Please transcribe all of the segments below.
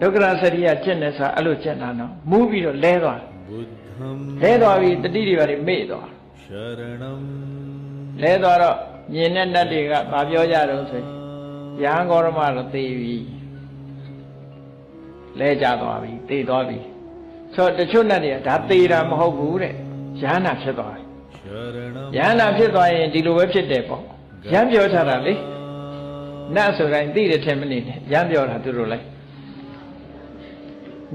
ဒုက္ခရစရိယကျင့်နေဆိုတာအဲ့လိုကျင့်တာနော်မူးပြီးတော့လဲသွားလဲသွားပြီးတတိတွေပါတွေမေ့သွားလဲသွားတော့မြင်တဲ့နတ်တွေကဗာပြောကြတော့ဆိုရဟန်းဂေါရမတော့သေပြီလဲကြသွားပြီသေသွားပြီဆိုတော့တချို့နတ်တွေကဒါသေတာမဟုတ်ဘူးတဲ့ရဟန္တာဖြစ်သွားပြီရဟန္တာဖြစ်သွားရင်ဒီလိုပဲဖြစ်တယ်ပေါ့ရမ်းပြောထားတာလေနတ်ဆိုတိုင်းသိတယ်ထင်မနေနဲ့ရမ်းပြောတာသူတို့လိုက်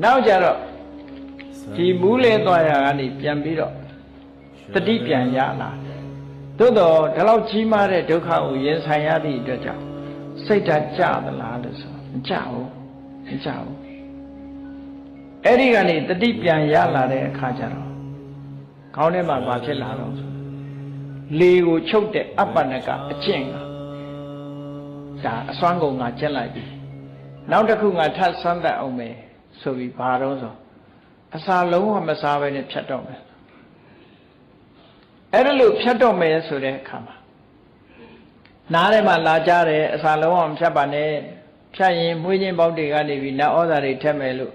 နောက်ကြတော့ဒီမူးလဲသွားရကနေပြန်ပြီးတော့တတိပြန်ရလာသို့တော့ဒီလောက်ကြီးမားတဲ့ဒုက္ခကိုရင်ဆိုင်ရသည့်အတွက်ကြောင့်စိတ်ဓာတ်ကြသလားလို့ဆိုမကြဘူးမကြဘူးအဲ့ဒီကနေတတိပြန်ရလာတဲ့အခါကျတော့ခေါင်းထဲမှာဘာဖြစ်လာတော့ဆိုလေကိုချုပ်တဲ့အပ္ပနကအကျင့်ကဒါအစွမ်းကုန်ကကျက်လိုက်ပြီနောက်တစ်ခုငါထပ်ဆွမ်းတတ်အောင်မယ် ဆိုပြီးဘာတော့ဆိုအစာလုံးဝမစားဘဲနဲ့ဖြတ်တော့မယ်အဲ့ဒါလို့ဖြတ်တော့မယ်ဆိုတဲ့အခါမှာနားထဲမှာလာကြတယ်အစာလုံးဝမဖြတ်ပါနဲ့ဖြတ်ရင်မွေးချင်းပေါက်တွေကနေပြီးနတ်ဩဇာတွေထက်မယ်လို့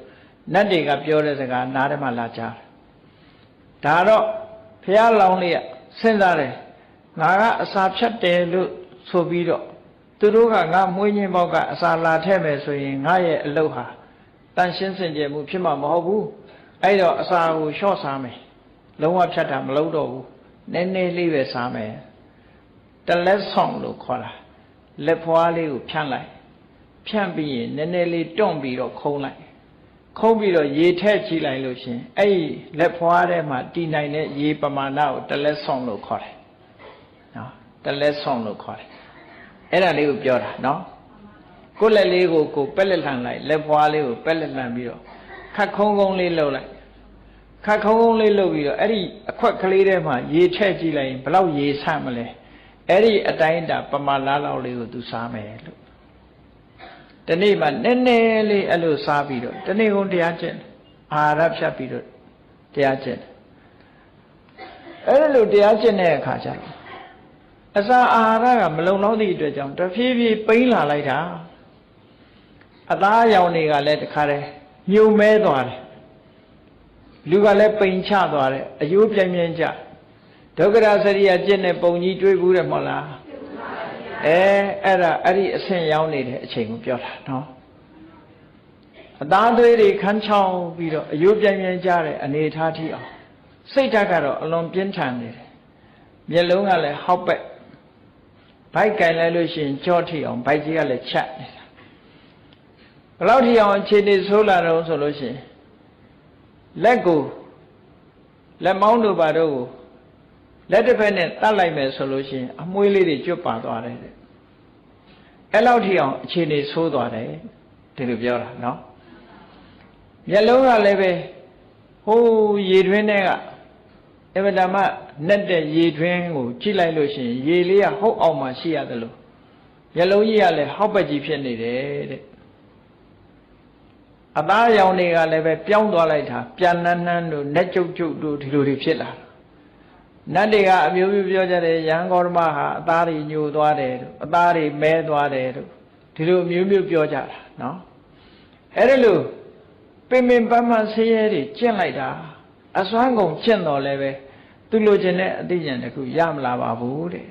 နတ်တွေကပြောတဲ့စကားနားထဲမှာလာကြတယ်ဒါတော့ဖះလောင်းလေးကစဉ်းစားတယ်ငါကအစာဖြတ်တယ်လို့ဆိုပြီးတော့သူတို့ကငါမွေးချင်းပေါက်ကအစာလာထည့်မယ်ဆိုရင်ငါရဲ့အလုပ်ဟာ တန်ရှင်းစင်ကြယ်မှုဖြစ်မှာမဟုတ်ဘူးအဲ့တော့အစာကိုလျှော့စားမယ်လုံးဝဖြတ်တာမလုပ်တော့ဘူးနည်းနည်းလေးပဲစားမယ်တလက်ဆောင်လို့ခေါ်တာလက်ဖွားလေးကိုဖြန့်လိုက်ဖြန့်ပြီးရင်နည်းနည်းလေးတွန့်ပြီးတော့ခုံးလိုက်ခုံးပြီးတော့ရေထည့်ကြည့်လိုက်လို့ရှင်အဲ့ဒီလက်ဖွားထဲမှာတည်နိုင်တဲ့ရေပမာဏကိုတလက်ဆောင်လို့ခေါ်တယ်နော်တလက်ဆောင်လို့ခေါ်တယ်အဲ့ဒါလေးကိုပြောတာနော် ကိုယ်လက်လေးကိုကိုပက်လက်လှန်လိုက်လက်ဖွားလေးကိုပက်လက်လှန်ပြီးတော့ခတ်ခုံးခုံးလေးလှုပ်လိုက်ခတ်ခုံးခုံးလေးလှုပ်ပြီးတော့အဲ့ဒီအခွက်ကလေးထဲမှာရေထည့်ကြည့်လိုက်ရင်ဘယ်လောက်ရေဆန့်မလဲအဲ့ဒီအတိုင်းအတာပမာဏလောက်လေးကိုသူစားမယ်လို့ဒီနေ့မှနည်းနည်းလေးအဲ့လိုစားပြီးတော့ဒီနေ့ကုန်တရားကျင့်အာဟာရဖြတ်ပြီးတော့တရားကျင့်အဲ့လိုတရားကျင့်တဲ့အခါကျတော့အစာအာဟာရကမလုံလောက်သည့်အတွက်ကြောင့်တဖြည်းဖြည်းပိန်းလာလိုက်တာ အသားရောင်တွေကလည်းတခါတည်းညုံမဲသွားတယ်လူကလည်းပိန်ချသွားတယ်အယိုးပြင်းပြင်းကြဒုက္ခရစရိယကျင့်တဲ့ပုံကြီးတွေးဘူးတယ်မဟုတ်လားအဲအဲ့ဒါအဲ့ဒီအဆင့်ရောက်နေတဲ့အချိန်ကိုပြောတာနော်အသားသွေးတွေခန်းချောင်းပြီးတော့အယိုးပြင်းပြင်းကြတဲ့အနေအထားထိအောင်စိတ်ဓာတ်ကတော့အလွန်ပြင်းထန်နေတယ်မျက်လုံးကလည်းဟောက်ပက်ဘိုက်ကင်လိုက်လို့ရှိရင်ကြော့ထိအောင်ဘိုက်ကြီးကလည်းချက်နေတာ ဘယ်လောက်ထိအောင်အခြေအနေဆိုးလာတော့ဆိုလို့ရှိရင်လက်ကိုလက်မောင်းတို့ဘာတို့ကိုလက်တစ်ဖက်နဲ့တတ်လိုက်မယ်ဆိုလို့ရှိရင်အမွှေးလေးတွေကျွတ်ပါသွားတယ်တဲ့အဲ့လောက်ထိအောင်အခြေအနေဆိုးသွားတယ်ဒီလိုပြောတာနော်မျက်လုံးကလည်းပဲဟိုးရေတွင်းထဲကအဗဒမနဲ့တဲ့ရေတွင်းကိုကြည့်လိုက်လို့ရှိရင်ရေလေးကဟုတ်အောင်မှရှိရတယ်လို့မျက်လုံးကြီးကလည်းဟောက်ပက်ကြီးဖြစ်နေတယ်တဲ့ အသားရောင်တွေကလည်းပဲပြောင်းသွားလိုက်တာပြန်နှန်းနှန်းတို့နဲ့ကြုတ်ကြုတ်တို့ဒီလိုတွေဖြစ်လာနတ်တွေကအမျိုးမျိုးပြောကြတယ်ရဟန်းဂေါရမဟာအသားတွေညိုသွားတယ်တို့အသားတွေမဲသွားတယ်တို့ဒီလိုအမျိုးမျိုးပြောကြတာနော်အဲ့ဒါလို့ပင်ပင်ပန်းပန်းဆင်းရဲတွေကျင့်လိုက်တာအစွမ်းကုန်ကျင့်တော်လည်းပဲသူလိုချင်တဲ့အသိဉာဏ်တစ်ခုရမလာပါဘူးတဲ့